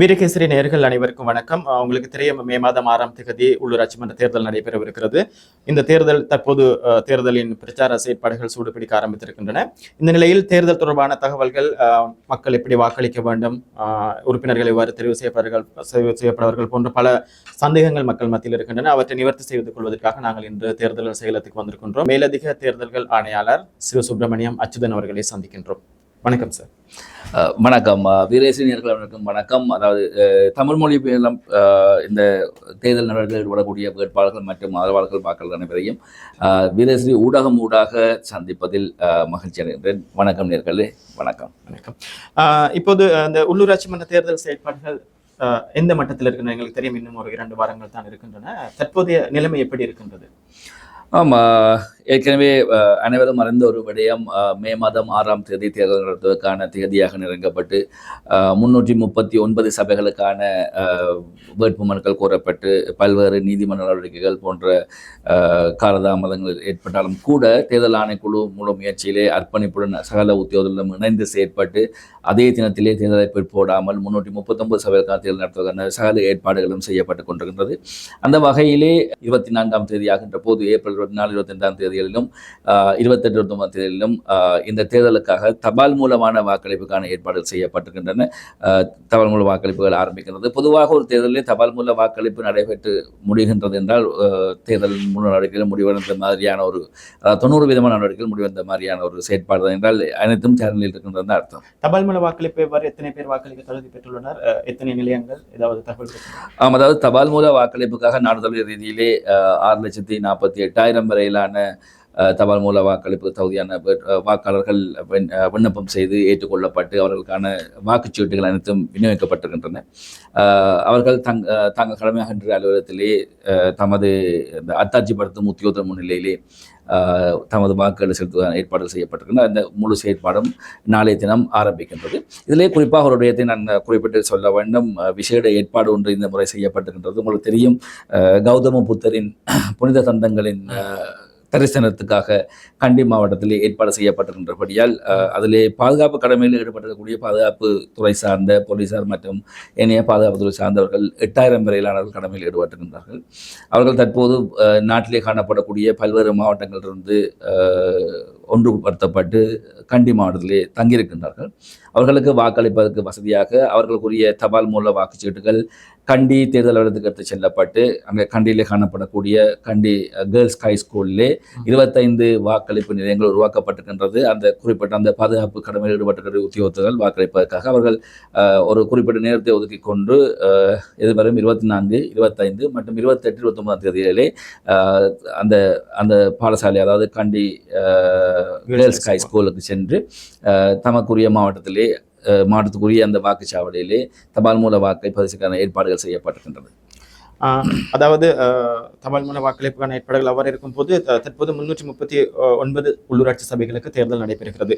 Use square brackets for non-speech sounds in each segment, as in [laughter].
வீரகேசரி நேர்கள் அனைவருக்கும் வணக்கம். உங்களுக்கு தெரியும் மே மாதம் ஆறாம் தேதி உள்ளூராட்சி மன்ற தேர்தல் நடைபெறவிருக்கிறது. இந்த தேர்தல் தற்போது தேர்தலின் பிரச்சார செயற்பாடுகள் சூடுபிடிக்க ஆரம்பித்திருக்கின்றன. இந்த நிலையில் தேர்தல் தொடர்பான தகவல்கள் மக்கள் எப்படி வாக்களிக்க வேண்டும் உறுப்பினர்கள் எவ்வாறு தெரிவு செய்யப்படுவார்கள் செய்யப்படுவார்கள் போன்ற பல சந்தேகங்கள் மக்கள் மத்தியில் இருக்கின்றன. அவற்றை நிவர்த்தி செய்து கொள்வதற்காக நாங்கள் இன்று தேர்தல் செயலத்துக்கு வந்திருக்கின்றோம். மேலதிக தேர்தல்கள் ஆணையாளர் சிவ சுப்பிரமணியம் அச்சுதன் அவர்களை சந்திக்கின்றோம். வணக்கம் சார் வணக்கம். வீரேசினியர்கள் அனைவருக்கும் வணக்கம். அதாவது தமிழ் மொழி இந்த தேர்தல் நடவடிக்கையில் ஈடுபடக்கூடிய வேட்பாளர்கள் மற்றும் ஆதரவாளர்கள் வாக்காளர்கள் அனைவரையும் வீரேசினி ஊடகம் ஊடாக சந்திப்பதில் மகிழ்ச்சி அடைகின்றேன். வணக்கம் நேர்களே. வணக்கம். வணக்கம். இப்போது அந்த உள்ளூராட்சி மன்ற தேர்தல் செயல்பாடுகள் எந்த மட்டத்தில் இருக்கின்றன? எங்களுக்கு தெரியும் இன்னும் ஒரு இரண்டு வாரங்கள் தான் இருக்கின்றன. தற்போதைய நிலைமை எப்படி இருக்கின்றது? ஆமாம் ஏற்கனவே அனைவரும் அறிந்த ஒரு விடயம் மே மாதம் ஆறாம் தேதி தேர்தல் நடத்துவதற்கான தேதியாக நெருங்கப்பட்டு முன்னூற்றி முப்பத்தி ஒன்பது சபைகளுக்கான வேட்பு வேட்புமனுக்கள் கோரப்பட்டு பல்வேறு நீதிமன்ற நடவடிக்கைகள் போன்ற காலதாமதங்கள் ஏற்பட்டாலும் கூட தேர்தல் ஆணைக்குழு முழு முயற்சியிலே அர்ப்பணிப்புடன் சகல உத்தியோகர்களும் இணைந்து செயற்பட்டு அதே தினத்திலே தேர்தலை பிற்போடாமல் முன்னூற்றி முப்பத்தொன்பது சபைகளுக்கான தேர்தல் நடத்துவதற்கான சகல ஏற்பாடுகளும் செய்யப்பட்டு கொண்டிருக்கின்றது. அந்த வகையிலே இருபத்தி நான்காம் தேதி ஆகின்ற போது ஏப்ரல் இருபத்தி நாலு இருபத்தி ரெண்டாம் தேதிகளிலும் இருபத்தெட்டு தேதியிலும் இந்த தேர்தலுக்காக தபால் மூலமான வாக்களிப்புக்கான ஏற்பாடுகள் செய்யப்பட்டிருக்கின்றன. தபால் மூல வாக்களிப்புகள் ஆரம்பிக்கின்றது. பொதுவாக ஒரு தேர்தலில் தபால் மூல வாக்களிப்பு நடைபெற்று முடிகின்றது என்றால் தேர்தல் மூல நடவடிக்கைகள் முடிவடைந்த மாதிரியான ஒரு தொண்ணூறு விதமான நடவடிக்கைகள் முடிவடைந்த மாதிரியான ஒரு செயற்பாடு என்றால் அனைத்தும் சேனலில் இருக்கின்றது அர்த்தம். தபால் மூல வாக்களிப்பு எவ்வாறு எத்தனை பேர் வாக்களிக்க தகுதி பெற்றுள்ளனர்? எத்தனை நிலையங்கள்? ஏதாவது தகவல் இருக்கிறதா? ஆம், அதாவது தபால் மூல வாக்களிப்புக்காக நாடு தழுவிய ரீதியிலே ஆறு லட்சத்தி நாற்பத்தி எட்டாயிரம் வரையிலான தபால் மூல வாக்களிப்பு தகுதியான வாக்காளர்கள் விண்ணப்பம் செய்து ஏற்றுக்கொள்ளப்பட்டு அவர்களுக்கான வாக்குச்சீட்டுகள் அனைத்தும் விநியோகிக்கப்பட்டிருக்கின்றன. அவர்கள் தங் தாங்கள் கடமையாகின்ற அலுவலகத்திலே தமது இந்த அத்தாட்சிப்படுத்தும் உத்தியோக முன்னிலையிலே தமது வாக்குகளை செலுத்துவதற்கான ஏற்பாடுகள் செய்யப்பட்டிருக்கின்றன. அந்த முழு செயற்பாடும் நாளைய தினம் ஆரம்பிக்கின்றது. இதிலே குறிப்பாக ஒரு விடயத்தை நான் குறிப்பிட்டு சொல்ல வேண்டும். விசேட ஏற்பாடு ஒன்று இந்த முறை செய்யப்பட்டிருக்கின்றது. உங்களுக்கு தெரியும் கௌதம புத்தரின் புனித தந்தங்களின் தரிசனத்துக்காக கண்டி மாவட்டத்திலே ஏற்பாடு செய்யப்பட்டிருக்கின்றபடியால் அதிலே பாதுகாப்பு கடமையில் ஈடுபட்டிருக்கக்கூடிய பாதுகாப்பு துறை சார்ந்த போலீசார் மற்றும் ஏனைய பாதுகாப்பு துறை சார்ந்தவர்கள் எட்டாயிரம் வரையிலானவர்கள் கடமையில் ஈடுபட்டிருக்கின்றார்கள். அவர்கள் தற்போது நாட்டிலே காணப்படக்கூடிய பல்வேறு மாவட்டங்களிலிருந்து ஒன்றுபடுத்தப்பட்டு கண்டி மாவட்டத்திலே தங்கியிருக்கின்றார்கள். அவர்களுக்கு வாக்களிப்பதற்கு வசதியாக அவர்களுக்குரிய தபால் மூல வாக்குச்சீட்டுகள் கண்டி தேர்தல் அலுவலகத்துக்கு எடுத்து செல்லப்பட்டு அங்கே கண்டியிலே காணப்படக்கூடிய கண்டி கேர்ள்ஸ் ஹை ஸ்கூல்லே இருபத்தைந்து வாக்களிப்பு நிலையங்கள் உருவாக்கப்பட்டிருக்கின்றது. அந்த குறிப்பிட்ட அந்த பாதுகாப்பு கடமையில் ஈடுபட்டிருக்கிற உத்தியோகத்தர்கள் வாக்களிப்பதற்காக அவர்கள் ஒரு குறிப்பிட்ட நேரத்தை ஒதுக்கி கொண்டு எதிர்வரும் இருபத்தி நான்கு இருபத்தைந்து மற்றும் இருபத்தெட்டு இருபத்தொன்பதாம் தேதிகளிலே அந்த அந்த பாடசாலை அதாவது கண்டி கேர்ள்ஸ் ஹை ஸ்கூலுக்கு சென்று தமக்குரிய மாவட்டத்திலே மாவட்டத்துக்குரிய அந்த வாக்குச்சாவடியிலே தபால் மூல வாக்கை பதிவுக்கான ஏற்பாடுகள் செய்யப்பட்டிருக்கின்றது. அதாவது தபால் மூல வாக்களிப்புக்கான ஏற்பாடுகள் அவ்வாறு இருக்கும் போது தற்போது முன்னூற்றி முப்பத்தி ஒன்பது உள்ளூராட்சி சபைகளுக்கு தேர்தல் நடைபெறுகிறது.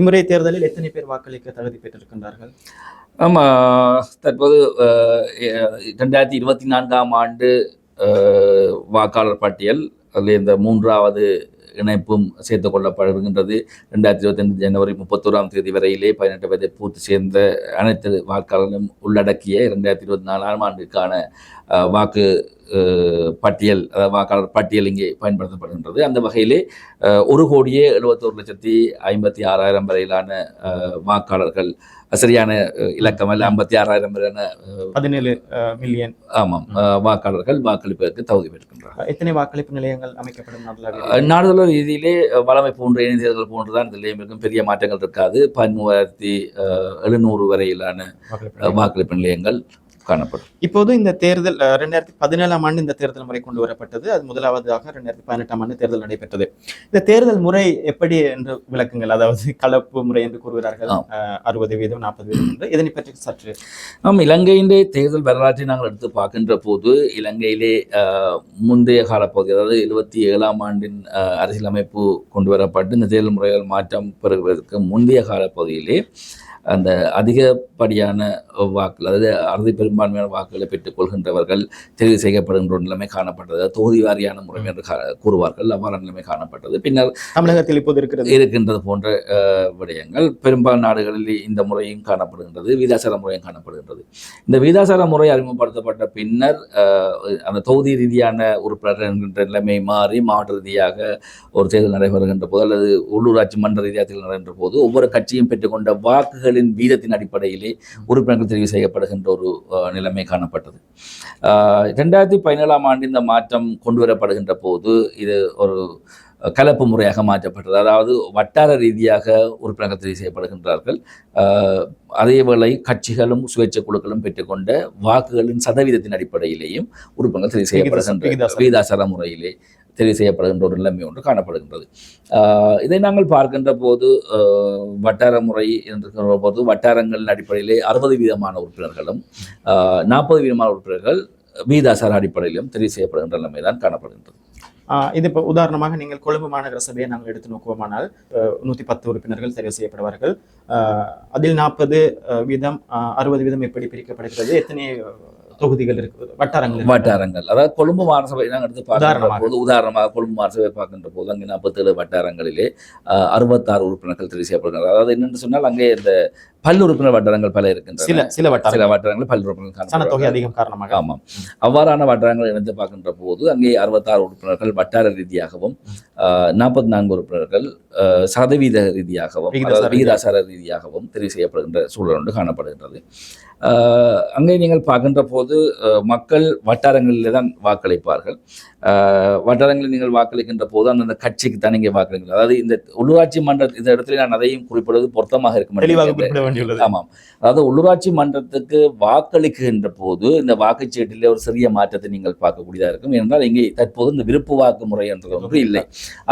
இம்முறை தேர்தலில் எத்தனை பேர் வாக்களிக்க தகுதி பெற்றிருக்கின்றார்கள்? ஆமாம் தற்போது ரெண்டாயிரத்தி இருபத்தி நான்காம் ஆண்டு வாக்காளர் பட்டியல் அதில் இந்த மூன்றாவது இணைப்பும் சேர்த்து கொள்ளப்படுகின்றது. ரெண்டாயிரத்தி ரெண்டு ஜனவரி முப்பத்தோராம் தேதி வரையிலே பதினெட்டு வயதை பூர்த்தி சேர்ந்த அனைத்து வாக்காளர்களும் உள்ளடக்கிய ரெண்டாயிரத்தி இருபத்தி நாலாம் ஆண்டுக்கான வாக்கு பட்டியல் அதாவது வாக்காளர் பட்டியல் இங்கே பயன்படுத்தப்படுகின்றது. அந்த வகையிலே ஒரு கோடியே எழுபத்தோரு லட்சத்தி ஐம்பத்தி ஆறாயிரம் வரையிலான வாக்காளர்கள் சரியான இலக்கம் அல்ல ஐம்பத்தி ஆறாயிரம் பதினேழு மில்லியன் ஆமாம். வாக்காளர்கள் வாக்களிப்பதற்கு தகுதி பெறுகின்றார்கள் எத்தனை வாக்களிப்பு நிலையங்கள் அமைக்கப்படும் நாடுதல ரீதியிலே வளமை போன்ற இணையதளங்கள் போன்றுதான் இதில் இருக்கும். பெரிய மாற்றங்கள் இருக்காது. பதிமூவாயிரத்தி எழுநூறு வரையிலான வாக்களிப்பு நிலையங்கள். காணப்படும். இப்போது இந்த தேர்தல் ரெண்டாயிரத்தி பதினேழாம் ஆண்டு இந்த தேர்தல் முறை கொண்டு வரப்பட்டது. அது முதலாவதாக ரெண்டாயிரத்தி பதினெட்டாம் ஆண்டு தேர்தல் நடைபெற்றது. இந்த தேர்தல் முறை எப்படி என்று விளக்குங்கள். அதாவது கலப்பு முறை என்று கூறுகிறார்கள். அறுபது வீதம் நாற்பது வீதம் என்று. இதனை பற்றி சற்று நாம் இலங்கையின் தேர்தல் வரலாற்றை நாங்கள் எடுத்து பார்க்கின்ற போது இலங்கையிலே முந்தைய காலப்பகுதி அதாவது எழுபத்தி ஏழாம் ஆண்டின் அரசியலமைப்பு கொண்டு வரப்பட்டு இந்த தேர்தல் முறைகள் மாற்றம் பெறுவதற்கு முந்தைய காலப்பகுதியிலே அந்த அதிகப்படியான வாக்கு அதாவது அறுதி பெரும்பான்மை பெரும்பான்மையான வாக்குகளை பெற்றுக் கொள்கின்றவர்கள் தெரிவு செய்யப்படுகின்ற ஒரு நிலைமை காணப்பட்டது. தொகுதி வாரியான முறை என்று கூறுவார்கள். அவ்வாறான நிலைமை காணப்பட்டது. பின்னர் தமிழகத்தில் இப்போது இருக்கிறது. இருக்கின்றது போன்ற விடயங்கள். பெரும்பாலான நாடுகளில் இந்த முறையும் காணப்படுகின்றது. வீதாசார முறையும் காணப்படுகின்றது. இந்த வீதாசார முறை அறிமுகப்படுத்தப்பட்ட பின்னர் அந்த தொகுதி ரீதியான உறுப்பினர் என்கின்ற நிலைமை மாறி மாவட்ட ரீதியாக ஒரு தேர்தல் நடைபெறுகின்ற போது அல்லது உள்ளூராட்சி மன்ற ரீதியாக தேர்தல் நடைபெறுகின்ற போது ஒவ்வொரு கட்சியும் பெற்றுக்கொண்ட வாக்குகளின் வீதத்தின் அடிப்படையிலே உறுப்பினர்கள் தெரிவு செய்யப்படுகின்ற ஒரு நிலைமை காணப்பட்டது. ரெண்டாயிரத்தி பதினேழாம் ஆண்டு இந்த மாற்றம் கொண்டு வரப்படுகின்ற போது இது ஒரு கலப்பு முறையாக மாற்றப்பட்டது. அதாவது வட்டார ரீதியாக உறுப்பினர்கள் தெரிவு செய்யப்படுகின்றார்கள் அதேவேளை கட்சிகளும் சுயேட்சை குழுக்களும் பெற்றுக்கொண்ட வாக்குகளின் சதவீதத்தின் அடிப்படையிலேயும் உறுப்பினர்கள் தெரிவு செய்யப்படுகின்ற விகிதாசார. வீதாசார முறையிலே தெரிவு செய்யப்படுகின்ற ஒரு நிலைமை ஒன்று காணப்படுகின்றது. இதை நாங்கள் பார்க்கின்ற போது வட்டார முறை என்கிற போது வட்டாரங்களின் அடிப்படையிலே அறுபது வீதமான உறுப்பினர்களும் நாற்பது வீதமான உறுப்பினர்கள் வீதாசார அடிப்படையிலும் தெரிவு செய்யப்படுகின்ற நிலைமை தான் காணப்படுகின்றது. இது இப்போ உதாரணமாக நீங்கள் கொழும்பு மாநகர சபையை நாங்கள் எடுத்து நோக்குவோமானால் நூற்றி பத்து உறுப்பினர்கள் தெரிவு செய்யப்படுவார்கள். அதில் நாற்பது வீதம் அறுபது வீதம் எப்படி பிரிக்கப்படுகிறது எத்தனை தொகுதிகள் இருக்கு வட்டாரங்கள்? வட்டாரங்கள். அதாவது கொழும்பு மாநசபை நாங்கள் எடுத்து பார்க்கின்ற உதாரணமாக. போது உதாரணமாக கொழும்பு மாநசபை பார்க்கின்ற போது அங்கே நாற்பத்தேழு வட்டாரங்களிலே அறுபத்தாறு உறுப்பினர்கள் தெரிவு செய்யப்படுகிறார்கள் அதாவது என்னென்னு சொன்னால் அங்கே இந்த பல் உறுப்பினர் வட்டாரங்கள் பல இருக்கின்றன. சில சில வட்டாரங்கள். சில வட்டாரங்கள் பல் காணப்படுகிறார்கள். அதிகம் காரணமாக. ஆமாம். அவ்வாறான வட்டாரங்கள் இணைந்து பார்க்கின்ற போது அங்கே அறுபத்தாறு உறுப்பினர்கள் வட்டார ரீதியாகவும் நாற்பத்தி நான்கு உறுப்பினர்கள் சதவீத ரீதியாகவும் விகிதாசார ரீதியாகவும் தெரிவு செய்யப்படுகின்ற சூழல் ஒன்று காணப்படுகின்றது. அங்கே நீங்கள் பார்க்கின்ற போது மக்கள் வட்டாரங்களிலே தான் வாக்களிப்பார்கள். வட்டாரங்களில் நீங்கள் வாக்களிக்கின்ற போது அந்தந்த கட்சிக்கு தான் நீங்கள் வாக்களிக்கின்ற அதாவது இந்த உள்ளூராட்சி மன்ற இந்த இடத்துல நான் அதையும் குறிப்பிடுவது பொருத்தமாக இருக்கும் ஆமாம். அதாவது உள்ளூராட்சி மன்றத்துக்கு வாக்களிக்கின்ற போது இந்த வாக்குச்சீட்டிலே ஒரு சிறிய மாற்றத்தை நீங்கள் பார்க்கக்கூடியதாக இருக்கும். ஏனென்றால் இங்கே தற்போது இந்த விருப்பு வாக்கு முறை என்ற ஒன்று இல்லை.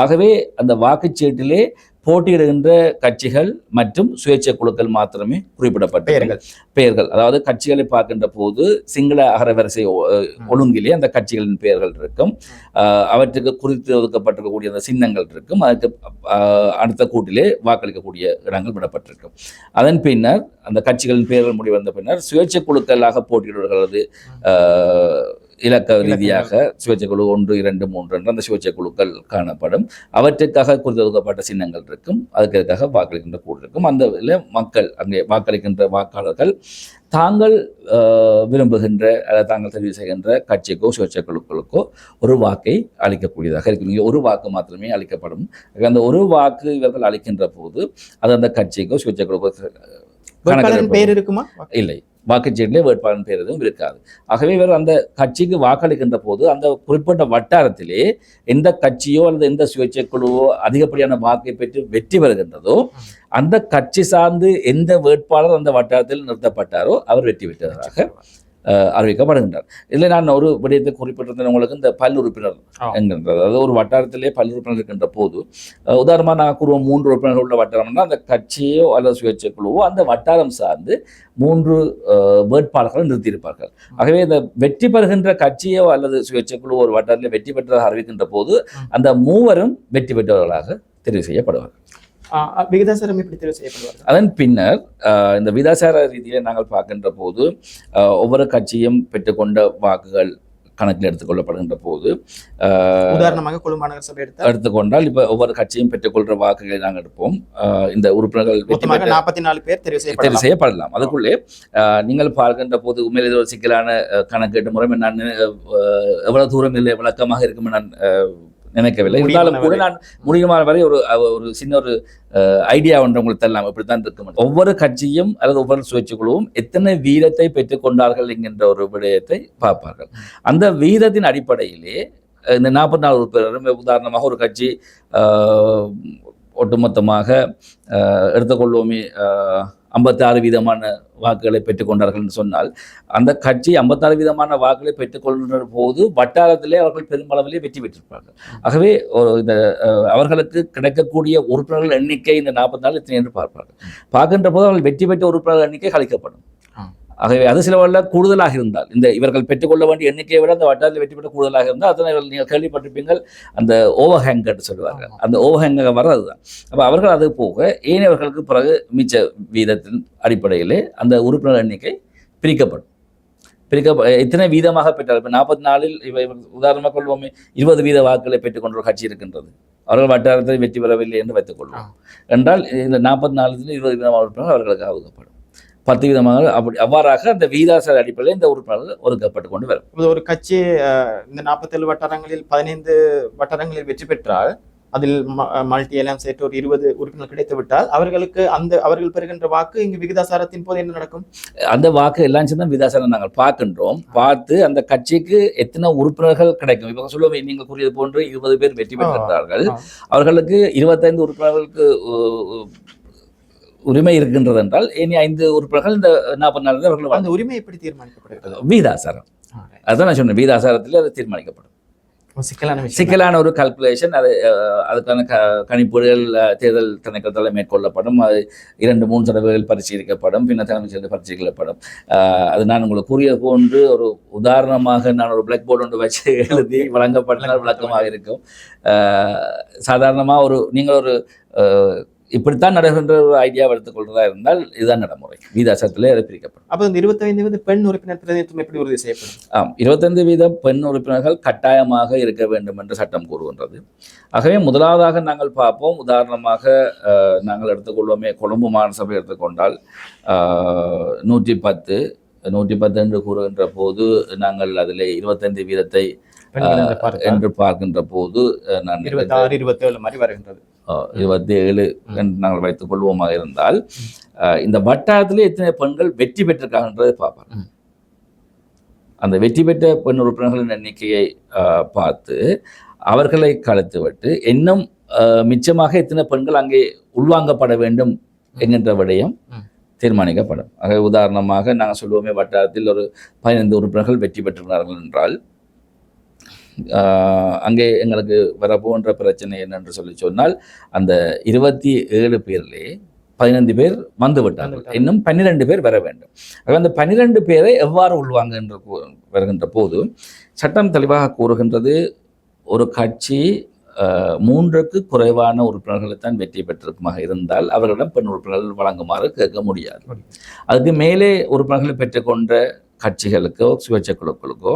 ஆகவே அந்த வாக்குச்சீட்டிலே போட்டியிடுகின்ற கட்சிகள் மற்றும் சுயேட்சை குழுக்கள் மாத்திரமே குறிப்பிடப்பட்ட பெயர்கள். பெயர்கள். அதாவது கட்சிகளை பார்க்கின்ற போது சிங்கள அகரவரிசை ஒழுங்கிலே அந்த கட்சிகளின் பெயர்கள் இருக்கும். அவற்றுக்கு குறித்து ஒதுக்கப்பட்டிருக்கக்கூடிய அந்த சின்னங்கள் இருக்கும். அதுக்கு அடுத்த கூட்டிலே வாக்களிக்கக்கூடிய இடங்கள் விடப்பட்டிருக்கும். அதன் பின்னர் அந்த கட்சிகளின் பெயர்கள் முடிவந்த பின்னர் சுயேட்சை குழுக்களாக போட்டியிடுகிறது. ஆஹ் இலக்க ரீதியாக சுயேட்சை குழு ஒன்று இரண்டு மூன்று என்ற அந்த சுயேட்சை குழுக்கள் காணப்படும். அவற்றுக்காக குறித்து ஒதுக்கப்பட்ட சின்னங்கள் இருக்கும். அதுக்காக வாக்களிக்கின்ற கூடு இருக்கும். அந்த இதில் மக்கள் அங்கே வாக்களிக்கின்ற வாக்காளர்கள் தாங்கள் விரும்புகின்ற அல்லது தாங்கள் தெரிவு செய்கின்ற கட்சிக்கோ சுயேட்சை குழுக்களுக்கோ ஒரு வாக்கை அளிக்கக்கூடியதாக இருக்கும். இங்கே ஒரு வாக்கு மாத்திரமே அளிக்கப்படும். அந்த ஒரு வாக்கு இவர்கள் அளிக்கின்ற போது அது அந்த கட்சிக்கோ சுயேட்சை குழுக்கோ. பெயர் இருக்குமா? இல்லை. வாக்குச்சீட்டிலே வேட்பாளர் பேர் எதுவும் இருக்காது. ஆகவே இவர் அந்த கட்சிக்கு வாக்களிக்கின்ற போது அந்த குறிப்பிட்ட வட்டாரத்திலே எந்த கட்சியோ அல்லது எந்த சுயேட்சை குழுவோ அதிகப்படியான வாக்கை பெற்று வெற்றி பெறுகின்றதோ அந்த கட்சி சார்ந்து எந்த வேட்பாளர் அந்த வட்டாரத்தில் நிறுத்தப்பட்டாரோ அவர் வெற்றி பெற்றதாக அறிவிக்கப்படுகின்றார் இதில் நான் ஒரு விடயத்தை குறிப்பிட்டிருந்தேன். உங்களுக்கு இந்த பல் உறுப்பினர். என்கின்றது. அதாவது ஒரு வட்டாரத்திலே பல் உறுப்பினர் இருக்கின்ற போது அஹ், உதாரணமா நான் கூறுவோம் மூன்று உறுப்பினர்கள் உள்ள வட்டாரம்னா அந்த கட்சியோ அல்லது சுயேட்சை குழுவோ அந்த வட்டாரம் சார்ந்து மூன்று வேட்பாளர்களை நிறுத்தியிருப்பார்கள். ஆகவே இந்த வெற்றி பெறுகின்ற கட்சியோ அல்லது சுயேட்சை குழு ஒரு வட்டாரத்தில் வெற்றி பெற்றதாக அறிவிக்கின்ற போது அந்த மூவரும் வெற்றி பெற்றவர்களாக தெரிவு செய்யப்படுவார்கள். விகிதாசாரம் எப்படி தெரிவு செய்யப்படுவார்கள்? அதன் பின்னர் இந்த விதாசார ரீதியில் நாங்கள் பார்க்கின்ற போது ஒவ்வொரு கட்சியும் பெற்றுக்கொண்ட வாக்குகள் கணக்கில் எடுத்துக்கொள்ளப்படுகின்ற போது உதாரணமாக கொழும்பு மாநகர சபை எடுத்தால்? எடுத்துக்கொண்டால் இப்போ ஒவ்வொரு கட்சியும் பெற்றுக்கொள்கிற வாக்குகளை நாங்கள் எடுப்போம். இந்த உறுப்பினர்கள் நாற்பத்தி நாலு பேர் தெரிவு தெரிவு செய்யப்படலாம். அதுக்குள்ளே நீங்கள் பார்க்கின்ற போது உண்மையில் இது ஒரு சிக்கலான கணக்கீட்டு முறை. நான் எவ்வளவு தூரம் இல்லை விளக்கமாக இருக்கும் நான் நினைக்கவில்லை. இருந்தாலும் கூட நான் முடியுமான வரை ஒரு ஒரு சின்ன ஒரு ஐடியா ஒன்று உங்களுக்கு தரலாம். இப்படித்தான் இருக்கும் ஒவ்வொரு கட்சியும் அல்லது ஒவ்வொரு சுயேட்சை குழுவும் எத்தனை வீதத்தை பெற்றுக்கொண்டார்கள் என்கின்ற ஒரு விடயத்தை பார்ப்பார்கள். அந்த வீதத்தின் அடிப்படையிலே இந்த நாற்பத்தி நாலு உறுப்பினரும் உதாரணமாக ஒரு கட்சி ஒட்டுமொத்தமாக அஹ், எடுத்துக்கொள்வோமே ஐம்பத்தாறு வீதமான வாக்குகளை பெற்றுக்கொண்டார்கள் என்று சொன்னால் அந்த கட்சி ஐம்பத்தாறு வீதமான வாக்குகளை பெற்றுக்கொள்கின்ற போது வட்டாரத்திலே அவர்கள் பெருமளவிலே வெற்றி பெற்றிருப்பார்கள். ஆகவே ஒரு இந்த அவர்களுக்கு கிடைக்கக்கூடிய உறுப்பினர்கள் எண்ணிக்கை இந்த நாற்பத்தி நாலு எத்தனை என்று பார்ப்பார்கள். பார்க்கின்ற போது அவர்கள் வெற்றி பெற்ற உறுப்பினர்கள் எண்ணிக்கை கழிக்கப்படும் ஆகவே அது சில கூடுதலாக இருந்தால் இந்த இவர்கள் பெற்றுக்கொள்ள வேண்டிய எண்ணிக்கையை விட அந்த வட்டாரத்தில் வெற்றி பெற்ற கூடுதலாக இருந்தால் அதனை நீங்கள் கேள்விப்பட்டிருப்பீங்கள் அந்த ஓவர் ஹேங்கர் சொல்லுவார்கள். அந்த ஓவர் ஹேங்க வர அதுதான் அப்போ அவர்கள் அது போக ஏனையவர்களுக்கு பிறகு மிச்ச வீதத்தின் அடிப்படையிலே அந்த உறுப்பினர் எண்ணிக்கை பிரிக்கப்படும். பிரிக்க எத்தனை வீதமாக பெற்றார் இப்போ நாற்பத்தி நாலில் இவை உதாரணமாக கொள்வோமே இருபது வீத வாக்குகளை பெற்றுக்கொண்ட ஒரு கட்சி இருக்கின்றது. அவர்கள் வட்டாரத்தில் வெற்றி பெறவில்லை என்று வைத்துக் கொள்வோம் என்றால் இந்த நாற்பத்தி நாலுல இருபது வீதமாக உறுப்பினர்கள் அவர்களுக்கு ஒதுக்கப்படும் பத்து வீதமாக அப்படி அவ்வாறாக அந்த வீதாசார அடிப்படையில் இந்த உறுப்பினர்கள் ஒதுக்கப்பட்டு கொண்டு வரும் ஒரு கட்சி இந்த நாற்பத்தேழு வட்டாரங்களில் பதினைந்து வட்டாரங்களில் வெற்றி பெற்றால் அதில் மல்டி எல்லாம் சேர்த்து ஒரு இருபது உறுப்பினர் கிடைத்து விட்டால் அவர்களுக்கு அந்த அவர்கள் பெறுகின்ற வாக்கு இங்கு விகிதாசாரத்தின் போது என்ன நடக்கும்? அந்த வாக்கு எல்லாம் சேர்ந்து விதாசாரம் நாங்கள் பார்க்கின்றோம். பார்த்து அந்த கட்சிக்கு எத்தனை உறுப்பினர்கள் கிடைக்கும்? இப்போ சொல்லுவோம் நீங்கள் கூறியது போன்று இருபது பேர் வெற்றி பெற்றிருக்கிறார்கள். ஆ. அவர்களுக்கு இருபத்தைந்து உறுப்பினர்களுக்கு உரிமை இருக்கின்றது என்றால் இனி ஐந்து உறுப்பினர்கள் இந்த நாற்பது அவர்கள் அந்த உரிமை எப்படி தீர்மானிக்கப்படுகிறது? வீதாசாரம். அதுதான் நான் சொன்னேன் வீதாசாரத்தில் அது தீர்மானிக்கப்படும். சிக்கலான சிக்கலான ஒரு கால்குலேஷன் அது அதுக்கான க கணிப்புகள் தேர்தல் திணைக்களத்தால் மேற்கொள்ளப்படும் அது இரண்டு மூன்று தடவைகள் பரிசீலிக்கப்படும் பின்னர் தலைமைச் பரிசீலிக்கப்படும் அது நான் உங்களுக்கு கூறியது போன்று ஒரு உதாரணமாக நான் ஒரு பிளாக் போர்டு ஒன்று வச்சு [laughs] எழுதி வழங்கப்பட்டால் விளக்கமாக இருக்கும். சாதாரணமாக ஒரு நீங்கள் ஒரு இப்படித்தான் நடைபெறுகின்ற ஒரு ஐடியாவை எடுத்துக்கொள்றதா இருந்தால் இதுதான் நடைமுறை. வீதாசத்தில் அது பிரிக்கப்படும். அப்போ இந்த இருபத்தைந்து வீத பெண் உறுப்பினர் பிரதிநிதித்துவம் எப்படி உறுதி செய்யப்படும்? ஆம் இருபத்தைந்து வீதம் பெண் உறுப்பினர்கள் கட்டாயமாக இருக்க வேண்டும் என்று சட்டம் கூறுகின்றது. ஆகவே முதலாவதாக நாங்கள் பார்ப்போம். உதாரணமாக நாங்கள் எடுத்துக்கொள்வோமே கொழும்பு மாநசபை எடுத்துக்கொண்டால் நூற்றி பத்து நூற்றி பத்து என்று கூறுகின்ற போது நாங்கள் அதில் இருபத்தைந்து வீதத்தை என்று பார்க்கின்ற போது நான் இருபத்தி ஆறு இருபத்தி ஏழு மாதிரி வருகின்றது. இருபத்தி ஏழு என்று நாங்கள் வைத்துக் கொள்வோமாக இருந்தால் இந்த வட்டாரத்திலே எத்தனை பெண்கள் வெற்றி பெற்றிருக்காங்கன்றதை பார்ப்போம் ம். அந்த வெற்றி பெற்ற பெண் உறுப்பினர்களின் எண்ணிக்கையை பார்த்து அவர்களை கலத்து விட்டு இன்னும் மிச்சமாக எத்தனை பெண்கள் அங்கே உள்வாங்கப்பட வேண்டும் என்கின்ற விடயம். தீர்மானிக்கப்படும் ஆக உதாரணமாக நாங்கள் சொல்லுவோமே வட்டாரத்தில் ஒரு பதினைந்து உறுப்பினர்கள் வெற்றி பெற்றிருந்தார்கள் என்றால் அங்கே எங்களுக்கு வரப்போன்ற பிரச்சனை என்னென்று சொல்லி சொன்னால் அந்த இருபத்தி ஏழு பேர்லே பதினைந்து பேர் வந்து விட்டார்கள். இன்னும் பன்னிரெண்டு பேர் வர வேண்டும். அந்த பன்னிரெண்டு பேரை எவ்வாறு உள்வாங்க என்று வருகின்ற போது சட்டம் தெளிவாக கூறுகின்றது ஒரு கட்சி மூன்றுக்கு குறைவான உறுப்பினர்களை தான் வெற்றி பெற்றிருக்குமாக இருந்தால் அவர்களிடம் பெண் உறுப்பினர்கள் வழங்குமாறு கேட்க முடியாது. அதுக்கு மேலே உறுப்பினர்களை பெற்றுக்கொண்ட கட்சிகளுக்கோ சுயேட்சை குழுக்களுக்கோ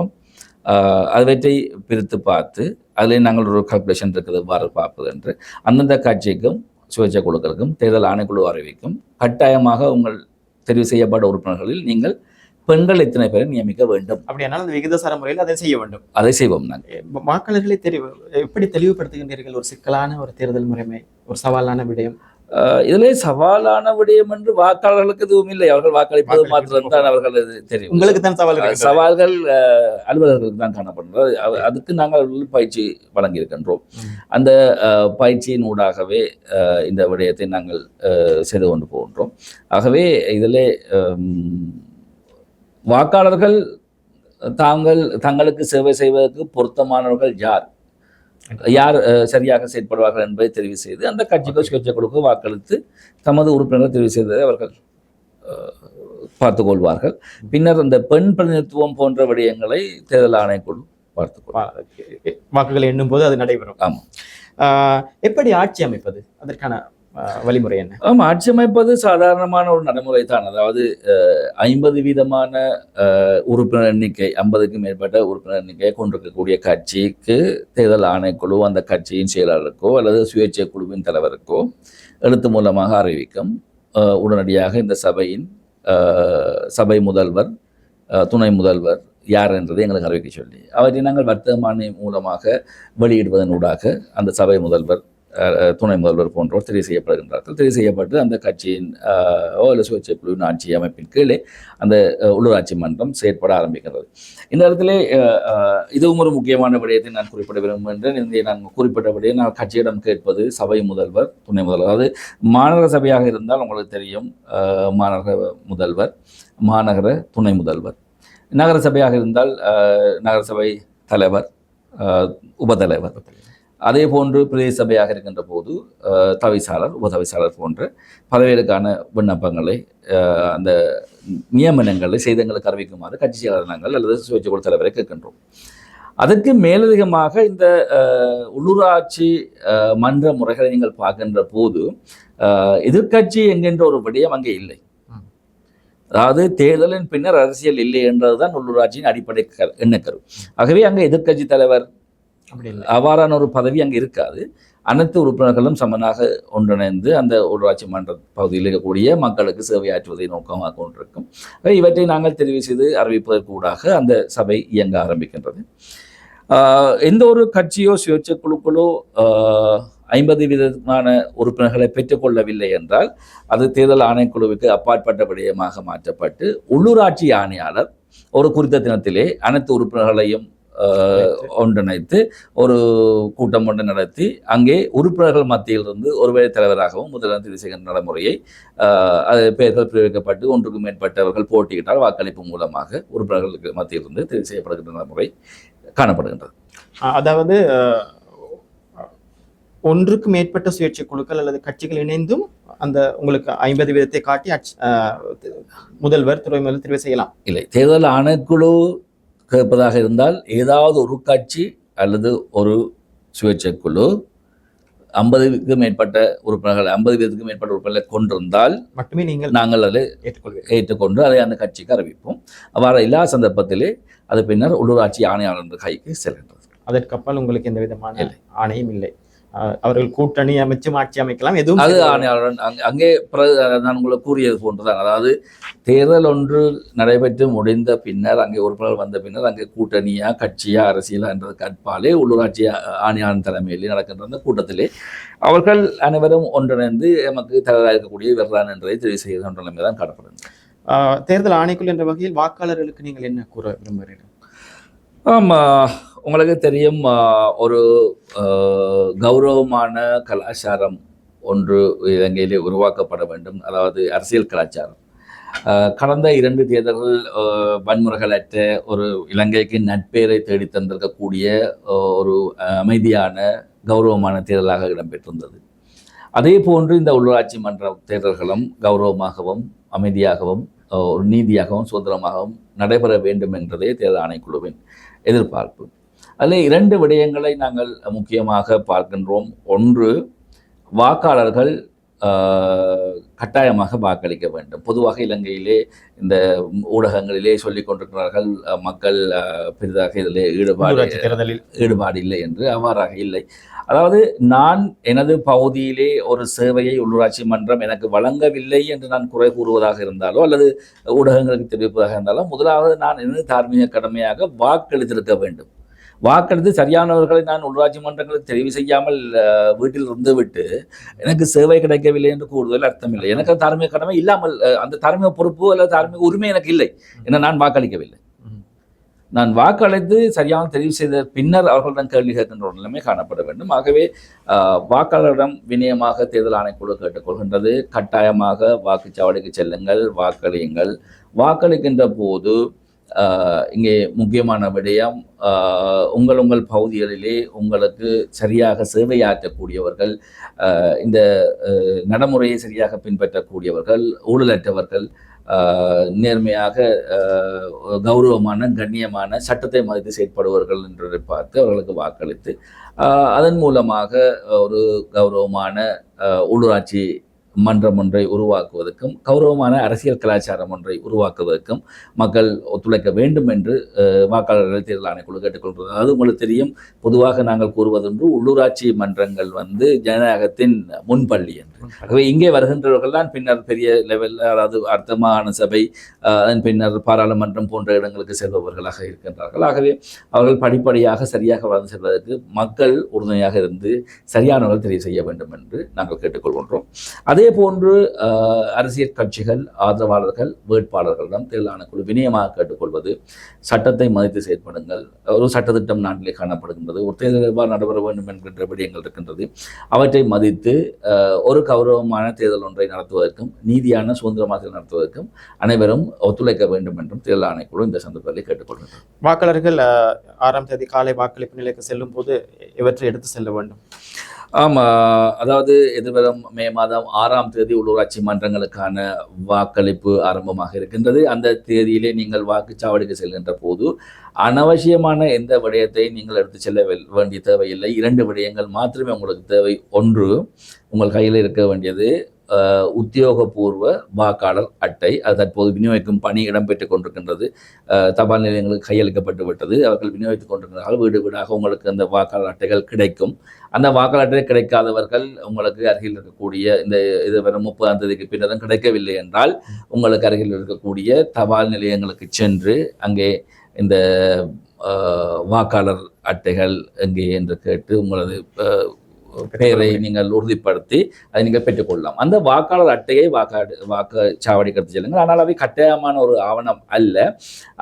அவற்றை பிரித்து பார்த்து அதில் நாங்கள் ஒரு கால்குலேஷன் இருக்குது எவ்வாறு பார்ப்பது என்று. அந்தந்த கட்சிக்கும் சுயேட்சை குழுக்களுக்கும் தேர்தல் ஆணைக்குழு அறிவிக்கும் கட்டாயமாக உங்கள் தெரிவு செய்யப்பட்ட உறுப்பினர்களில் நீங்கள் பெண்கள் எத்தனை பேரை நியமிக்க வேண்டும்? அப்படியானால் அந்த விகிதாசார முறையில் அதை செய்ய வேண்டும். அதை செய்வோம் நாங்கள். வாக்காளர்களை தெரிவு எப்படி தெளிவுபடுத்துகின்றீர்கள்? ஒரு சிக்கலான ஒரு தேர்தல் முறைமை ஒரு சவாலான விடயம். இதிலே சவாலான விடயம் என்று வாக்காளர்களுக்கு எதுவும் இல்லை. அவர்கள் வாக்களிப்பது மாத்திரம்தான் அவர்கள் தெரியும் உங்களுக்கு தான். சவால்கள் அஹ், அலுவலர்களுக்கு தான் காணப்படுகிறது. அது- அதுக்கு நாங்கள் பயிற்சி வழங்கியிருக்கின்றோம். அந்த பயிற்சியின் ஊடாகவே இந்த விடயத்தை நாங்கள் அஹ், செய்து கொண்டு போகின்றோம். ஆகவே இதிலே வாக்காளர்கள் தாங்கள் தங்களுக்கு சேவை செய்வதற்கு பொருத்தமானவர்கள் யார்? யார் சரியாக செயற்படுவார்கள் என்பதை தெரிவு செய்து அந்த கட்சிக்கு சுயேட்சை கொடுக்க வாக்களித்து தமது உறுப்பினர்கள் தெரிவு செய்ததை அவர்கள் அஹ், பார்த்துக் கொள்வார்கள். பின்னர் அந்த பெண் பிரதிநிதித்துவம் போன்ற விடயங்களை தேர்தல் ஆணைக்குழு வா- வாக்குகளை எண்ணும் போது அது நடைபெறும். ஆமாம். எப்படி ஆட்சி அமைப்பது? அதற்கான வழிமுறை என்ன? ஆமாம் ஆட்சி அமைப்பது சாதாரணமான ஒரு நடைமுறை தான் அதாவது ஐம்பது வீதமான உறுப்பினர் எண்ணிக்கை ஐம்பதுக்கும் மேற்பட்ட உறுப்பினர் எண்ணிக்கையை கொண்டிருக்கக்கூடிய கட்சிக்கு தேர்தல் ஆணைக்குழு அந்த கட்சியின் செயலாளருக்கோ அல்லது சுயேட்சை குழுவின் தலைவருக்கோ எழுத்து மூலமாக அறிவிக்கும். உடனடியாக இந்த சபையின் சபை முதல்வர் துணை முதல்வர் யார் என்றதை எங்களுக்கு அறிவிக்க சொல்லி அவற்றை நாங்கள் வர்த்தமானி மூலமாக வெளியிடுவதன் ஊடாக அந்த சபை முதல்வர் துணை முதல்வர் போன்றோர் தெரிவு செய்யப்படுகின்றார்கள் தெரிவு செய்யப்பட்டு அந்த கட்சியின் ஓ சுயேட்சை குழுவின் ஆட்சி அமைப்பின் கீழே அந்த உள்ளூராட்சி மன்றம் செயற்பட ஆரம்பிக்கிறது இந்த இடத்துல இதுவும் ஒரு முக்கியமான விடயத்தை நான் குறிப்பிட விரும்புகின்றேன் இந்த நான் குறிப்பிட்டபடியே நான் கட்சியிடம் கேட்பது சபை முதல்வர் துணை முதல்வர். அதாவது மாநகர சபையாக இருந்தால் உங்களுக்கு தெரியும் மாநகர முதல்வர் மாநகர துணை முதல்வர். நகர சபையாக இருந்தால் நகரசபை தலைவர் உபதலைவர் அதே போன்று பிரதேச சபையாக இருக்கின்ற போது தவிசாளர் உபதவிசாளர் போன்ற பதவிகளுக்கான விண்ணப்பங்களை அந்த நியமனங்களை செய்தங்களுக்கு அறிவிக்குமாறு கட்சி செயலாளர் நாங்கள் அல்லது சுயேட்சை குழு தலைவரை கேட்கின்றோம். அதற்கு மேலதிகமாக இந்த உள்ளூராட்சி மன்ற முறைகளை நீங்கள் பார்க்கின்ற போது அஹ், எதிர்க்கட்சி என்கின்ற ஒரு விடயம் அங்கே இல்லை. அதாவது தேர்தலின் பின்னர் அரசியல் இல்லை என்றதுதான் உள்ளூராட்சியின் அடிப்படை எண்ணக்கரு. ஆகவே அங்கே எதிர்க்கட்சி தலைவர் அவ்வாறான ஒரு பதவி அங்கே இருக்காது. அனைத்து உறுப்பினர்களும் சமனாக ஒன்றிணைந்து அந்த ஊராட்சி மன்ற பகுதியில் இருக்கக்கூடிய மக்களுக்கு சேவையாற்றுவதை நோக்கமாக கொண்டிருக்கும். இவற்றை நாங்கள் தெரிவு செய்து அறிவிப்பதற்கூடாக அந்த சபை இயங்க ஆரம்பிக்கின்றது. எந்த ஒரு கட்சியோ சுயேட்சை குழுக்களோ ஐம்பது விதமான உறுப்பினர்களை பெற்றுக்கொள்ளவில்லை என்றால் அது தேர்தல் ஆணைக்குழுவுக்கு அப்பாற்பட்ட விடயமாக மாற்றப்பட்டு உள்ளூராட்சி ஆணையாளர் ஒரு குறித்த தினத்திலே அனைத்து உறுப்பினர்களையும் ஒன்றிணைத்து ஒரு கூட்டம் ஒன்று நடத்தி அங்கே உறுப்பினர்கள் மத்தியிலிருந்து ஒருவேளை தலைவராகவும் முதல்வர் தெரிவு செய்கின்ற நடைமுறையை அது பெயர்கள் பிரிவிக்கப்பட்டு ஒன்றுக்கு மேற்பட்டவர்கள் போட்டியிட்டால் வாக்களிப்பு மூலமாக உறுப்பினர்களுக்கு மத்தியிலிருந்து தெரிவு செய்யப்படுகின்ற நடைமுறை காணப்படுகின்றது. அதாவது ஒன்றுக்கு மேற்பட்ட சுயேட்சை குழுக்கள் அல்லது கட்சிகள் இணைந்தும் அந்த உங்களுக்கு ஐம்பது வீதத்தை காட்டி முதல்வர் துறை முதல்வர் தெரிவு செய்யலாம். இல்லை தேர்தல் ஆணைக்குழு கேட்பதாக இருந்தால் ஏதாவது ஒரு கட்சி அல்லது ஒரு சுயேட்சை குழு ஐம்பதுக்கு மேற்பட்ட உறுப்பினர்கள் ஐம்பது வீதத்துக்கு மேற்பட்ட உறுப்பினர்களை கொண்டிருந்தால் மட்டுமே நீங்கள் நாங்கள் அதை ஏற்றுக்கொண்டு அதை அந்த கட்சிக்கு அறிவிப்போம். அவ்வாறு எல்லா சந்தர்ப்பத்திலே அது பின்னர் உள்ளூராட்சி ஆணையாளர் கைக்கு செல்கின்றது. அதற்கப்பால் உங்களுக்கு எந்த விதமான இல்லை. ஆணையும் இல்லை. அவர்கள் கூட்டணி அமைச்சும் ஆட்சி அமைக்கலாம் எதுவும் அது அங்க- நான் உங்களுக்கு கூறியது போன்றுதான். அதாவது தேர்தல் ஒன்று நடைபெற்று முடிந்த பின்னர் அங்கே உறுப்பினர் வந்த பின்னர் அங்கே கூட்டணியா கட்சியா அரசியலா என்றது கற்பாலே உள்ளூராட்சி ஆணையாளர் தலைமையிலே நடக்கின்ற அந்த கூட்டத்திலே அவர்கள் அனைவரும் ஒன்றிணைந்து எமக்கு தயாராக இருக்கக்கூடிய வெர்றான் என்பதை தெரிவு செய்கின்ற நிலைமை தான் காணப்படுகிறது தேர்தல் ஆணைக்குள் என்ற வகையில் வாக்காளர்களுக்கு நீங்கள் என்ன கூற விரும்புகிறீர்கள்? ஆமாம் உங்களுக்கு தெரியும் ஒரு கௌரவமான கலாச்சாரம் ஒன்று இலங்கையிலே உருவாக்கப்பட வேண்டும். அதாவது அரசியல் கலாச்சாரம். கடந்த இரண்டு தேர்தல்கள் வன்முறைகளற்ற ஒரு இலங்கைக்கு நட்பெயரை தேடி தந்திருக்கக்கூடிய ஒரு அமைதியான கௌரவமான தேர்தலாக இடம்பெற்றிருந்தது. அதே போன்று இந்த உள்ளூராட்சி மன்ற தேர்தல்களும் கௌரவமாகவும் அமைதியாகவும் ஒரு நீதியாகவும் சுதந்திரமாகவும் நடைபெற வேண்டும் என்றதே தேர்தல் ஆணைக்குழுவின் எதிர்பார்ப்பு. அதில் இரண்டு விடயங்களை நாங்கள் முக்கியமாக பார்க்கின்றோம். ஒன்று வாக்காளர்கள் கட்டாயமாக வாக்களிக்க வேண்டும். பொதுவாக இலங்கையிலே இந்த ஊடகங்களிலே சொல்லிக் கொண்டிருக்கிறார்கள் மக்கள் பெரிதாக இதில் ஈடுபாடு ஈடுபாடு இல்லை என்று அவ்வாறாக இல்லை. அதாவது நான் எனது பகுதியிலே ஒரு சேவையை உள்ளூராட்சி மன்றம் எனக்கு வழங்கவில்லை என்று நான் குறை கூறுவதாக இருந்தாலோ அல்லது ஊடகங்களுக்கு தெரிவிப்பதாக இருந்தாலோ முதலாவது நான் எனது தார்மீக கடமையாக வாக்களித்திருக்க வேண்டும். வாக்களித்து சரியானவர்களை நான் உள்ளாட்சி மன்றங்களுக்கு தெரிவு செய்யாமல் வீட்டில் இருந்து விட்டு எனக்கு சேவை கிடைக்கவில்லை என்று கூறுவதில் அர்த்தமில்லை. எனக்கு தார்மீக கடமை இல்லாமல் அந்த தார்மீக பொறுப்பு அல்லது தார்மீக உரிமை எனக்கு இல்லை என நான் வாக்களிக்கவில்லை. நான் வாக்களித்து சரியான தெரிவு செய்த பின்னர் அவர்களிடம் கேள்வி கேட்கின்ற ஒரு நிலைமை காணப்பட வேண்டும். ஆகவே வாக்காளரிடம் வினயமாக தேர்தல் ஆணைக்குழு கேட்டுக்கொள்கின்றது கட்டாயமாக வாக்குச்சாவடிக்கு செல்லுங்கள் வாக்களியுங்கள். வாக்களிக்கின்ற போது இங்கே முக்கியமான விடயம் உங்கள் உங்கள் பகுதிகளிலே உங்களுக்கு சரியாக சேவையாற்றக்கூடியவர்கள் இந்த நடைமுறையை சரியாக பின்பற்றக்கூடியவர்கள் ஊழலற்றவர்கள் நேர்மையாக கௌரவமான கண்ணியமான சட்டத்தை மதித்து செயற்படுவார்கள் என்றதை பார்த்து அவர்களுக்கு வாக்களித்து அதன் மூலமாக ஒரு கௌரவமான உள்ளூராட்சி மன்றம் ஒன்றை உருவாக்குவதற்கும் கௌரவமான அரசியல் கலாச்சாரம் ஒன்றை உருவாக்குவதற்கும் மக்கள் ஒத்துழைக்க வேண்டும் என்று வாக்காளர்கள் தேர்தல் ஆணைக்குழு கேட்டுக்கொள்கிறது அதாவது உங்களுக்கு தெரியும். பொதுவாக நாங்கள் கூறுவதொன்று உள்ளூராட்சி மன்றங்கள் வந்து ஜனநாயகத்தின் முன்பள்ளி என்று. ஆகவே இங்கே வருகின்றவர்கள் தான் பின்னர் பெரிய லெவலில் அதாவது அடுத்த மாகாண சபை அதன் பின்னர் பாராளுமன்றம் போன்ற இடங்களுக்கு செல்பவர்களாக இருக்கின்றார்கள். ஆகவே அவர்கள் படிப்படியாக சரியாக வளர்ந்து செல்வதற்கு மக்கள் உறுதுணையாக இருந்து சரியானவர்கள் தெரிவு செய்ய வேண்டும் என்று நாங்கள் கேட்டுக்கொள்கின்றோம். அதே அதே போன்று அரசியல் கட்சிகள் ஆதரவாளர்கள் வேட்பாளர்களிடம் தேர்தல் ஆணைக்குழு வினயமாக கேட்டுக்கொள்வது சட்டத்தை மதித்து செயற்படுங்கள். ஒரு சட்டத்திட்டம் நாட்டிலே காணப்படுகின்றது ஒரு தேர்தல் எவ்வாறு நடைபெற வேண்டும் என்கின்ற விடயங்கள் இருக்கின்றது. அவற்றை மதித்து ஒரு கௌரவமான தேர்தல் ஒன்றை நடத்துவதற்கும் நீதியான சுதந்திரமாக நடத்துவதற்கும் அனைவரும் ஒத்துழைக்க வேண்டும் என்றும் தேர்தல் ஆணைக்குழு இந்த சந்தர்ப்பத்தில் கேட்டுக்கொள்கிறது வாக்காளர்கள் ஆறாம் தேதி காலை வாக்களிப்பு நிலைக்கு செல்லும் போது இவற்றை எடுத்து செல்ல வேண்டும். ஆமாம் அதாவது எதிர்வரும் மே மாதம் ஆறாம் தேதி உள்ளூராட்சி மன்றங்களுக்கான வாக்களிப்பு ஆரம்பமாக இருக்கின்றது. அந்த தேதியிலே நீங்கள் வாக்குச்சாவடிக்கு செல்கின்ற போது அனவசியமான எந்த விடயத்தை நீங்கள் எடுத்து செல்ல வேண்டிய தேவையில்லை. இரண்டு விடயங்கள் மாத்திரமே உங்களுக்கு தேவை. ஒன்று உங்கள் கையில் இருக்க வேண்டியது உத்தியோகபூர்வ வாக்காளர் அட்டை அது தற்போது விநியோகிக்கும் பணி இடம்பெற்றுக் கொண்டிருக்கின்றது. தபால் நிலையங்களுக்கு கையளிக்கப்பட்டு விட்டது. அவர்கள் விநியோகித்துக் கொண்டிருக்கிறார்கள். வீடு வீடாக உங்களுக்கு அந்த வாக்காளர் அட்டைகள் கிடைக்கும். அந்த வாக்காளர் அட்டை கிடைக்காதவர்கள் உங்களுக்கு அருகில் இருக்கக்கூடிய இந்த இது வரும் முப்பதாம் தேதிக்கு பின்னரும் கிடைக்கவில்லை என்றால் உங்களுக்கு அருகில் இருக்கக்கூடிய தபால் நிலையங்களுக்கு சென்று அங்கே இந்த வாக்காளர் அட்டைகள் எங்கே என்று கேட்டு உங்களது பெயரை நீங்கள் உறுதிப்படுத்தி அதை நீங்கள் பெற்றுக்கொள்ளலாம். அந்த வாக்காளர் அட்டையை வாக்காடு சாவடி எடுத்து செல்லுங்கள். ஆனால் அவை கட்டாயமான ஒரு ஆவணம் அல்ல.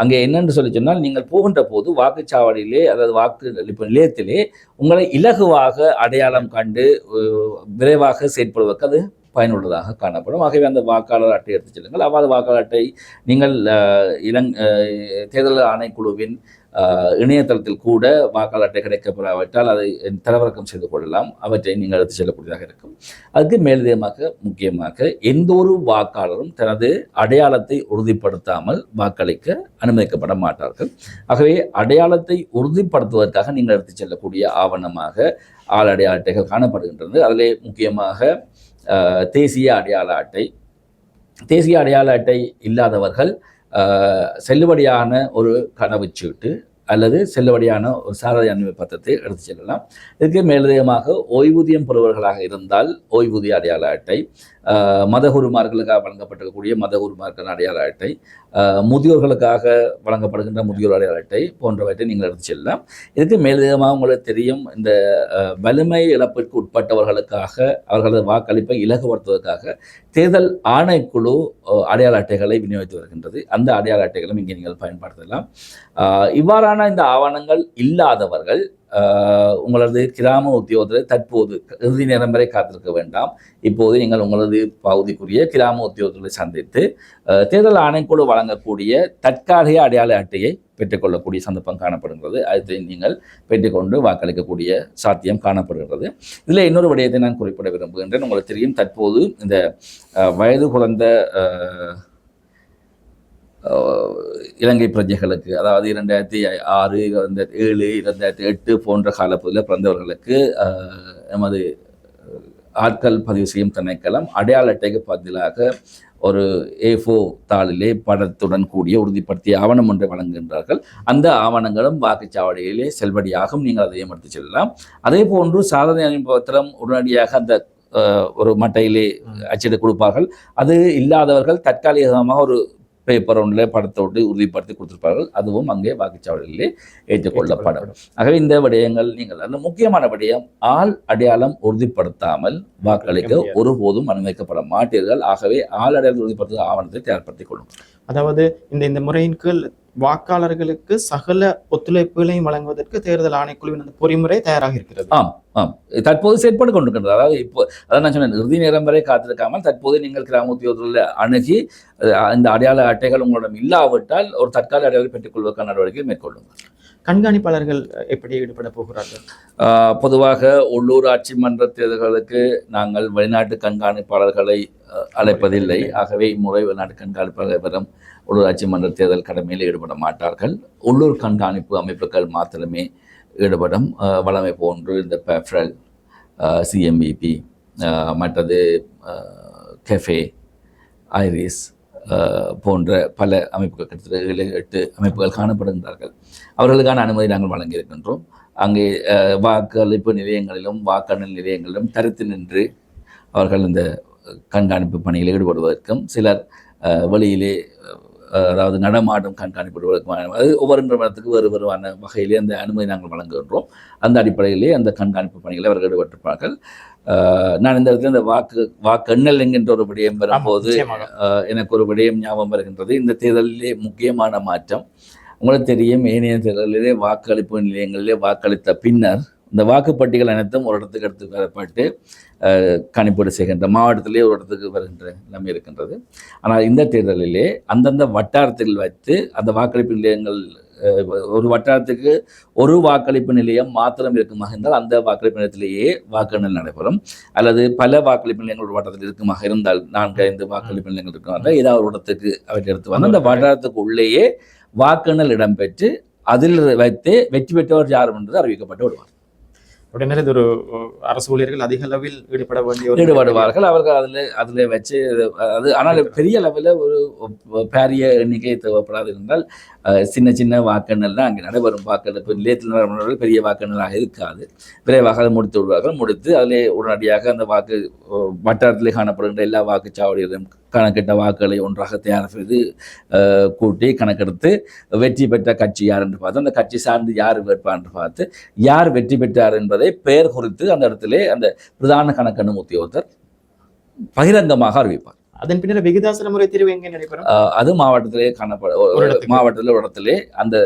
அங்கே என்னென்று சொல்லி சொன்னால் நீங்கள் போகின்ற போது வாக்குச்சாவடியிலே அதாவது வாக்கு நிலையத்திலே உங்களை இலகுவாக அடையாளம் கண்டு விரைவாக செயற்படுவதற்கு அது பயனுள்ளதாக காணப்படும். ஆகவே அந்த வாக்காளர் அட்டை எடுத்து செல்லுங்கள். அவ்வாறு வாக்காளர் அட்டை நீங்கள் இளங் தேர்தல் ஆணைக்குழுவின் இணையதளத்தில் கூட வாக்காளர் அட்டை கிடைக்கப்படாவிட்டால் அதை தரவிறக்கம் செய்து கொள்ளலாம். அவற்றை நீங்கள் எடுத்து செல்லக்கூடியதாக இருக்கும். அதுக்கு மேலதிகமாக முக்கியமாக எந்த ஒரு வாக்காளரும் தனது அடையாளத்தை உறுதிப்படுத்தாமல் வாக்களிக்க அனுமதிக்கப்பட மாட்டார்கள். ஆகவே அடையாளத்தை உறுதிப்படுத்துவதற்காக நீங்கள் எடுத்து செல்லக்கூடிய ஆவணமாக ஆள் அடையாள அட்டைகள் காணப்படுகின்றது. அதிலே முக்கியமாக தேசிய அடையாள அட்டை. தேசிய அடையாள அட்டை இல்லாதவர்கள் செல்லுபடியான ஒரு கடவுச்சீட்டு அல்லது செல்லுபடியான ஒரு சாரதி அனுமதி பத்திரத்தை எடுத்து செல்லலாம். இதுக்கு மேலதிகமாக ஓய்வூதியம் பெறுவர்களாக இருந்தால் ஓய்வூதிய அடையாள அட்டை மதகுருமார்களுக்காக வழங்கப்பட்டிருக்கக்கூடிய மதகுருமார்கள் அடையாள அட்டை முதியோர்களுக்காக வழங்கப்படுகின்ற முதியோர் அடையாள அட்டை போன்றவற்றை நீங்கள் எடுத்து செல்லலாம். இதுக்கு மேலதிகமாக உங்களுக்கு தெரியும் இந்த வலிமை இழப்பிற்கு உட்பட்டவர்களுக்காக அவர்களது வாக்களிப்பை இலகுபடுத்துவதற்காக தேர்தல் ஆணைக்குழு அடையாள அட்டைகளை விநியோகித்து வருகின்றது. அந்த அடையாள அட்டைகளும் இங்கே நீங்கள் பயன்படுத்தலாம். இவ்வாறான ஆனால் இந்த ஆவணங்கள் இல்லாதவர்கள் உங்களது கிராம உத்தியோகத்தில் தற்போது இறுதி நேரம் வரை காத்திருக்க வேண்டாம். இப்போது நீங்கள் உங்களது பகுதிக்குரிய கிராம உத்தியோகத்தில் சந்தித்து தேர்தல் ஆணைக்குழு வழங்கக்கூடிய தற்காலிக அடையாள அட்டையை பெற்றுக்கொள்ளக்கூடிய சந்தர்ப்பம் காணப்படுகிறது. அதை நீங்கள் பெற்றுக்கொண்டு வாக்களிக்கக்கூடிய சாத்தியம் காணப்படுகிறது. இதில் இன்னொரு விடயத்தை நான் குறிப்பிட விரும்புகின்றேன். உங்களுக்கு தெரியும் தற்போது இந்த வயது குறைந்த இலங்கை பிரஜைகளுக்கு அதாவது இரண்டாயிரத்தி ஆறு இரண்டாயிரத்தி ஏழு இரண்டாயிரத்தி எட்டு போன்ற காலப்பகுதியில் பிறந்தவர்களுக்கு எமது ஆட்கள் பதிவு செய்யும் திணைக்களம் அடையாள அட்டைக்கு பதிலாக ஒரு ஏஃபோ தாளிலே படத்துடன் கூடிய உறுதிப்படுத்திய ஆவணம் ஒன்றை வழங்குகின்றார்கள். அந்த ஆவணங்களும் வாக்குச்சாவடியிலே செல்வடியாகும். நீங்கள் அதையும் எடுத்து செல்லலாம். அதே போன்று சாதனை அனுபவத்திலும் உடனடியாக அந்த ஒரு மட்டையிலே அச்சிட்டு கொடுப்பார்கள். அது இல்லாதவர்கள் தற்காலிகமாக ஒரு பேப்பர் ஒன்றில் படத்தோடு உறுதிப்படுத்தி கொடுத்திருப்பார்கள். அதுவும் அங்கே வாக்குச்சாவடியிலே ஏற்றுக்கொள்ளப்படும். ஆகவே இந்த விடயங்கள் நீங்கள் அந்த முக்கியமான விடயம் ஆள் அடையாளம் உறுதிப்படுத்தாமல் வாக்களிக்க. ஒருபோதும் அனுமதிக்கப்பட மாட்டீர்கள். ஆகவே ஆள் அடையாளம் உறுதிப்படுத்தும் ஆவணத்தை தயார்படுத்திக் கொள்ளும் அதாவது இந்த இந்த முறையின் கீழ் வாக்காளர்களுக்கு சகல ஒத்துழைப்புகளையும் வழங்குவதற்கு தேர்தல் ஆணைக்குழுவின் அந்த பொறிமுறை தயாராக இருக்கிறது. ஆம் ஆம். தற்போது செயற்பட்டு கொண்டிருக்கின்றது. அதாவது இப்போ அதான் நான் சொன்னேன் இறுதி நேரம் வரை காத்திருக்காமல் தற்போது நீங்கள் கிராம உத்தியோகத்தில் அணுகி இந்த அடையாள அட்டைகள் உங்களிடம் இல்லாவிட்டால் ஒரு தற்காலிக அடையாளம் பெற்றுக்கொள்வதற்கான நடவடிக்கை மேற்கொள்ளுங்கள். கண்காணிப்பாளர்கள் எப்படி ஈடுபட போகிறார்கள்? பொதுவாக உள்ளூராட்சி மன்ற தேர்தல்களுக்கு நாங்கள் வெளிநாட்டு கண்காணிப்பாளர்களை அழைப்பதில்லை. ஆகவே இம்முறை வெளிநாட்டு கண்காணிப்பாளர்கள் உள்ளூராட்சி மன்ற தேர்தல் கடமையில் ஈடுபட மாட்டார்கள். உள்ளூர் கண்காணிப்பு அமைப்புகள் மாத்திரமே ஈடுபடும். வளமை போன்று இந்த பெஃப்ரல் சிஎம்பிபி மற்றது கெஃபே ஐரிஸ் போன்ற பல அமைப்புகள் கிட்டத்தட்ட எட்டு அமைப்புகள் காணப்படுகின்றார்கள். அவர்களுக்கான அனுமதி நாங்கள் வழங்கியிருக்கின்றோம். அங்கே வாக்களிப்பு நிலையங்களிலும் வாக்காளர் நிலையங்களிலும் தரித்து நின்று அவர்கள் இந்த கண்காணிப்பு பணியில் ஈடுபடுவதற்கும் சிலர் வெளியிலே அதாவது நடமாடும் கண்காணிப்பு அது ஒவ்வொரு நிறுவனத்துக்கு வேறு வேறுவான வகையிலே அந்த அனுமதி நாங்கள் வழங்குகின்றோம். அந்த அடிப்படையிலே அந்த கண்காணிப்பு பணிகளை அவர்கள் ஈடுபட்டிருப்பார்கள். நான் இந்த இடத்துல இந்த வாக்கு வாக்கு எண்ணல் என்கின்ற ஒரு விடயம் வரும்போது எனக்கு ஒரு விடயம் ஞாபகம் வருகின்றது. இந்த தேர்தலிலே முக்கியமான மாற்றம். உங்களுக்கு தெரியும் ஏனைய தேர்தலிலே வாக்களிப்பு நிலையங்களிலே வாக்களித்த பின்னர் இந்த வாக்குப்பட்டிகள் அனைத்தும் ஒரு இடத்துக்கு எடுத்து வரப்பட்டு கணிப்பீடு செய்கின்ற மாவட்டத்திலே ஒரு இடத்துக்கு வருகின்ற நிலைமை இருக்கின்றது. ஆனால் இந்த தேர்தலிலே அந்தந்த வட்டாரத்தில் வைத்து அந்த வாக்களிப்பு நிலையங்கள் ஒரு வட்டாரத்துக்கு ஒரு வாக்களிப்பு நிலையம் மாத்திரம் இருக்குமாக இருந்தால் அந்த வாக்களிப்பு நிலையத்திலேயே வாக்கெண்ணல் நடைபெறும். அல்லது பல வாக்களிப்பு நிலையங்கள் ஒரு வட்டத்தில் இருக்குமாக இருந்தால் நான்கு ஐந்து வாக்களிப்பு நிலையங்கள் இருக்குமாக ஏதாவது ஒரு இடத்துக்கு அவற்றை எடுத்து வந்து அந்த வட்டாரத்துக்கு உள்ளேயே வாக்கெண்ணல் இடம்பெற்று அதில் வைத்து வெற்றி பெற்றவர் யார் என்பது அறிவிக்கப்பட்டு விடுவார். உடனே இது ஒரு அரசு ஊழியர்கள் அதிக அளவில் ஈடுபட வேண்டிய ஈடுபடுவார்கள். அவர்கள் அதில் அதில் வச்சு அது ஆனால் பெரிய லெவலில் ஒரு பாரிய எண்ணிக்கை தேவைப்படாது என்றால் அஹ், சின்ன சின்ன வாக்கெண்ணல் தான் அங்கே நடைபெறும். வாக்கெடுப்பு நிலையத்தில் நடைபெறும் பெரிய வாக்கெண்ணலாக இருக்காது. விரைவாக அதை முடித்து விடுவார்கள். முடித்து அதிலே உடனடியாக அந்த வாக்கு வட்டாரத்திலே காணப்படுகின்ற எல்லா வாக்குச்சாவடிகளிலும் கணக்கிட்ட வாக்குகளை ஒன்றாக தயார் செய்து கூட்டி கணக்கெடுத்து வெற்றி பெற்ற கட்சி யார் என்று பார்த்து அந்த கட்சி சார்ந்து யார் வேட்பார் என்று பார்த்து யார் வெற்றி பெற்றார் என்பதை பெயர் குறித்து அந்த இடத்திலே அந்த பிரதான கணக்கெண்ணும் உத்தியோகத்தர் பகிரங்கமாக அறிவிப்பார். அதன் பின்னர் விகிதாசன முறை தீர்வு எங்கே நடைபெறும்? அது மாவட்டத்திலே காணப்பட. மாவட்டத்தில் ஒரு இடத்திலே அந்த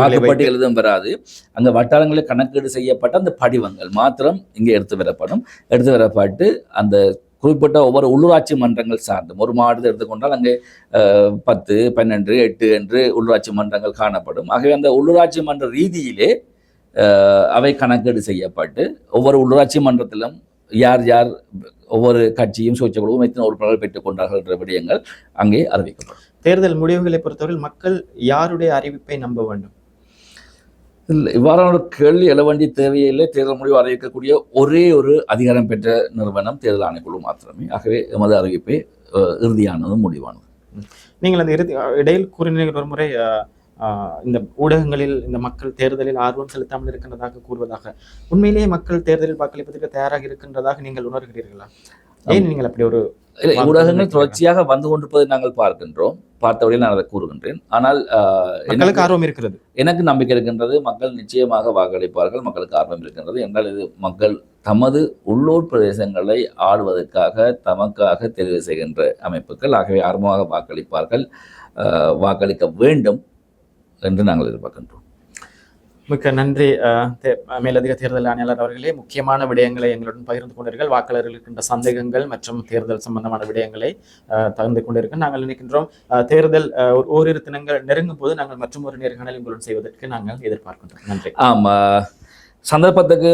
வாக்குப்பட்டி. எழுதும் பெறாது அங்க வட்டாரங்களில் கணக்கீடு செய்யப்பட்ட அந்த படிவங்கள் மாத்திரம் இங்கே எடுத்து வரப்படும். எடுத்து வரப்பட்டு அந்த குறிப்பிட்ட ஒவ்வொரு உள்ளூராட்சி மன்றங்கள் சார்ந்தும் ஒரு மாவட்டத்தை எடுத்துக்கொண்டால் அங்கே பத்து பன்னெண்டு எட்டு என்று உள்ளூராட்சி மன்றங்கள் காணப்படும். ஆகவே அந்த உள்ளூராட்சி மன்ற ரீதியிலே அவை கணக்கீடு செய்யப்பட்டு ஒவ்வொரு உள்ளூராட்சி மன்றத்திலும் யார் யார் ஒவ்வொரு கட்சியும் சுயேட்சை குழுவும் எத்தனை உறுப்பினர்கள் பெற்றுக் கொண்டார்கள் என்ற விடயங்கள் அங்கே அறிவிக்கப்படும். தேர்தல் முடிவுகளை பொறுத்தவரை மக்கள் யாருடைய அறிவிப்பை நம்ப வேண்டும்? இல்லை இவ்வாறான கேள்வி எழ வேண்டிய தேவையில்லை தேர்தல் முடிவு அறிவிக்கக்கூடிய ஒரே ஒரு அதிகாரம் பெற்ற நிறுவனம் தேர்தல் ஆணைக்குழு மாத்திரமே. ஆகவே எமது அறிவிப்பே இறுதியானதும் முடிவானது. நீங்கள் அந்த இறுதி இடையில் கூறினீர்கள் ஒரு முறை இந்த ஊடகங்களில் இந்த மக்கள் தேர்தலில் ஆர்வம் செலுத்தாமல் இருக்கின்றதாக கூறுவதாக. உண்மையிலேயே மக்கள் தேர்தலில் வாக்களிப்பதற்கு தயாராக இருக்கின்றதாக நீங்கள் உணர்கிறீர்களா? ஏன் நீங்கள் அப்படி ஒரு ஊடகங்கள். தொடர்ச்சியாக வந்து கொண்டிருப்பதை நாங்கள் பார்க்கின்றோம். பார்த்தவரையில் நான் அதை கூறுகின்றேன். ஆனால் மக்களுக்கு எனக்கு- ஆர்வம் இருக்கிறது. எனக்கு நம்பிக்கை இருக்கின்றது மக்கள் நிச்சயமாக வாக்களிப்பார்கள் மக்களுக்கு ஆர்வம் இருக்கின்றது. என்றால் இது மக்கள் தமது உள்ளூர் பிரதேசங்களை ஆளுவதற்காக தமக்காக தெரிவு செய்கின்ற அமைப்புகள். ஆகவே ஆர்வமாக வாக்களிப்பார்கள். வாக்களிக்க வேண்டும். என்று நாங்கள் எதிர்பார்க்கின்றோம். மிக்க நன்றி மேலதிக தேர்தல் ஆணையாளர் அவர்களே. முக்கியமான விடயங்களை எங்களுடன் பகிர்ந்து கொண்டீர்கள். வாக்காளர்கள் இருக்கின்ற சந்தேகங்கள் மற்றும் தேர்தல் சம்பந்தமான விடயங்களை பகிர்ந்து கொண்டிருக்க நாங்கள் நினைக்கின்றோம். தேர்தல் ஓரிரு தினங்கள் நெருங்கும் போது நாங்கள் மற்றும் ஒரு நேர்காணல் உங்களுடன் செய்வதற்கு நாங்கள் எதிர்பார்க்கின்றோம். நன்றி. ஆமாம் சந்தர்ப்பத்துக்கு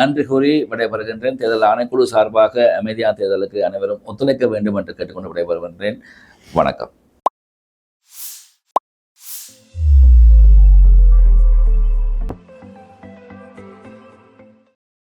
நன்றி கூறி விடைபெறுகின்றேன். தேர்தல் ஆணைக்குழு சார்பாக அமைதியான தேர்தலுக்கு அனைவரும் ஒத்துழைக்க வேண்டும் என்று கேட்டுக்கொண்டு விடைபெறுகின்றேன். வணக்கம்.